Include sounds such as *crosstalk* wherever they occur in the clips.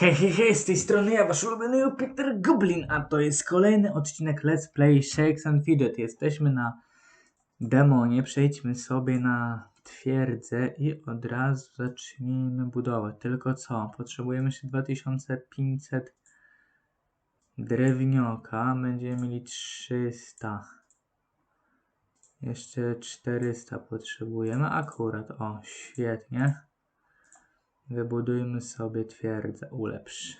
Hej, hej, hej, z tej strony ja, wasz ulubiony Jupiter Goblin, a to jest kolejny odcinek Let's Play Shakes and Fidget. Jesteśmy na demonie, przejdźmy sobie na twierdzę i od razu zacznijmy budować. Tylko co? Potrzebujemy jeszcze 2500 drewnioka, będziemy mieli 300. Jeszcze 400 potrzebujemy, akurat, o, świetnie. Wybudujmy sobie twierdzę, ulepsz.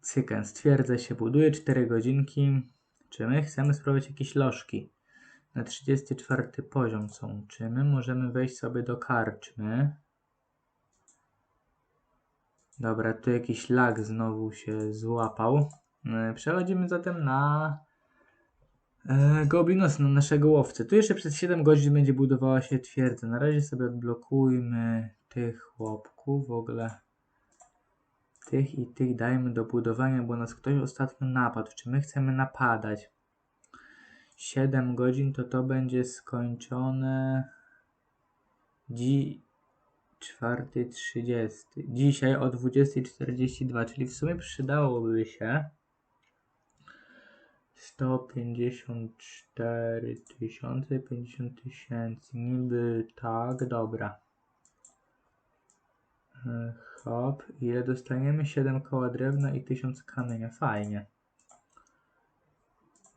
Cyken, stwierdzę się buduje 4 godzinki. Czy my chcemy spróbować jakieś lożki? Na 34 poziom są. Czy my możemy wejść sobie do karczmy? Dobra, tu jakiś lag znowu się złapał. E, Przechodzimy zatem na e, Goblinos, na naszego łowcę. Tu jeszcze przez 7 godzin będzie budowała się twierdza. Na razie sobie odblokujmy tych chłopków, w ogóle tych i tych dajmy do budowania, bo nas ktoś ostatnio napadł. Czy my chcemy napadać? 7 godzin to to będzie skończone dzi 4.30. Dzisiaj o 20.42, czyli w sumie przydałoby się 154 tysiące, 50 tysięcy. Niby tak, dobra. E, Hop, ile dostaniemy? 7 koła drewna i 1000 kamienia. Fajnie.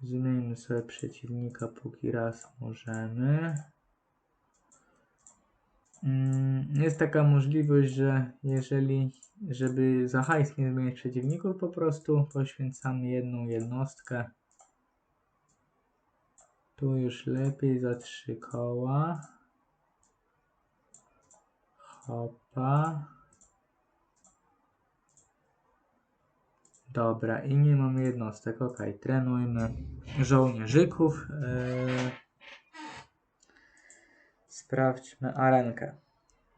Zmieńmy sobie przeciwnika, póki raz możemy. Mm, Jest taka możliwość, że jeżeli, żeby za hajs nie zmieniać przeciwników, po prostu poświęcamy jedną jednostkę. Tu już lepiej za trzy koła. Hopa. Dobra, i nie mamy jednostek. Ok, trenujmy żołnierzyków. Yy. Sprawdźmy arenkę.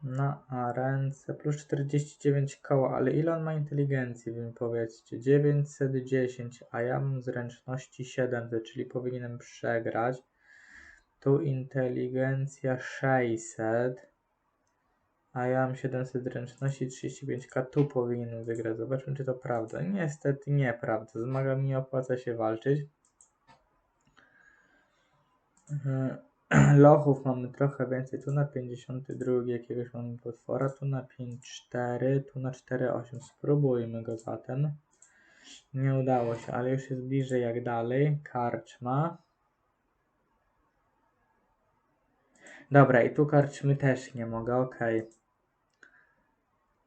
Na arence plus 49 koła, ale ile on ma inteligencji, wy mi powiedzcie? 910, a ja mam zręczności 700, czyli powinienem przegrać. Tu inteligencja 600. A ja mam 700 zręczności, 35k, tu powinienem wygrać. Zobaczmy, czy to prawda. Niestety nieprawda. Z magami nie opłaca się walczyć. Mhm. *clears throat* Lochów mamy trochę więcej. Tu na 52 jakiegoś mamy potwora, tu na 5,4, tu na 4,8. Spróbujmy go zatem. Nie udało się, ale już jest bliżej jak dalej. Karczma. Dobra, i tu karczmy też nie mogę, okej.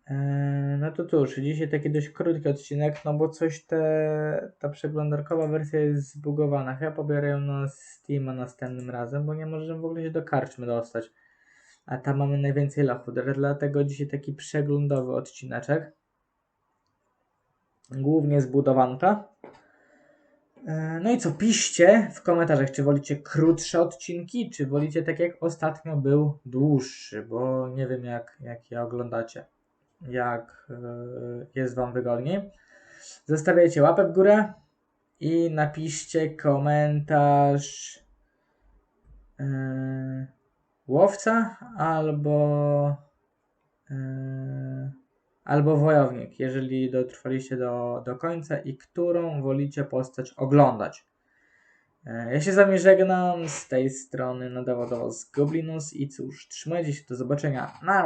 Eee, No to cóż, dzisiaj taki dość krótki odcinek, no bo coś te, ta przeglądarkowa wersja jest zbugowana. Chyba pobiorę ją na Steama następnym razem, bo nie możemy w ogóle się do karczmy dostać. A tam mamy najwięcej lochów, dlatego dzisiaj taki przeglądowy odcineczek. Głównie zbudowanka. Eee, No i co, piszcie w komentarzach, czy wolicie krótsze odcinki, czy wolicie tak jak ostatnio był dłuższy, bo nie wiem jak, jak je oglądacie, jak e, jest Wam wygodniej. Zostawiajcie łapę w górę i napiszcie komentarz e, łowca albo e, albo wojownik, jeżeli dotrwaliście do, do końca i którą wolicie postać oglądać. Ja się z wami żegnam z tej strony nadawał do was Goblinus i cóż, trzymajcie się, do zobaczenia. Na